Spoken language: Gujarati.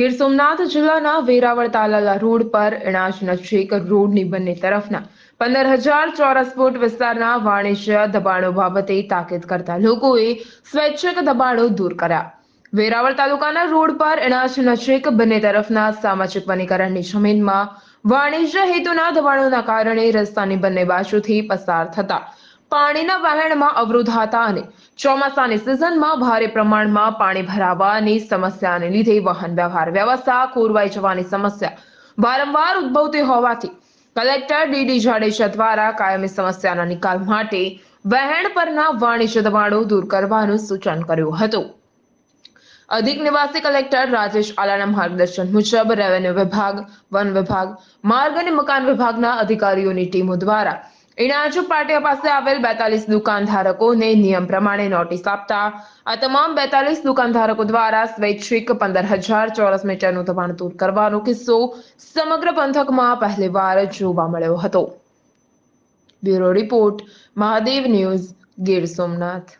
ગીર સોમનાથ જિલ્લાના વેરાવળ તાલાલા રોડ પર એણાજ નજીક રોડની બંને તરફના પંદર હજાર ચોરસ ફૂટ વિસ્તારના વાણિજ્ય દબાણો બાબતે તાકીદ કરતા લોકોએ સ્વૈચ્છિક દબાણો દૂર કર્યા. વેરાવળ તાલુકાના રોડ પર એણાજ નજીક બંને તરફના સામાજિક વનીકરણની જમીનમાં વાણિજ્ય હેતુના દબાણોના કારણે રસ્તાની બંને બાજુથી પસાર થતા પાણીના વહેણમાં અવરોધ હતા અને ચોમાસાની સિઝનમાં ભારે પ્રમાણમાં પાણી ભરાવાની સમસ્યાને લીધે વાહન વ્યવહાર વ્યવસ્થા કોરવાઈ જવાની સમસ્યા વારંવાર ઉદ્ભવતી હોવાથી કલેક્ટર ડીડી જાડેજા દ્વારા કાયમી સમસ્યાના નિકાલ માટે વહેણ પરના વાણિજ્ય દબાણો દૂર કરવાનું સૂચન કર્યું હતું. અધિક નિવાસી કલેક્ટર રાજેશ આલાના માર્ગદર્શન મુજબ રેવન્યુ વિભાગ, વન વિભાગ, માર્ગ અને મકાન વિભાગના અધિકારીઓની ટીમો દ્વારા ઇણાજુ પાટિયા પાસે આવેલ બેતાલીસ દુકાનધારકોને નિયમ પ્રમાણે નોટિસ આપતા આ તમામ બેતાલીસ દુકાનધારકો દ્વારા સ્વૈચ્છિક પંદર હજાર ચોરસ મીટરનું દબાણ દૂર કરવાનો કિસ્સો સમગ્ર પંથકમાં પહેલીવાર જોવા મળ્યો હતો. Bureau report, Mahadev news, Gir Somnath.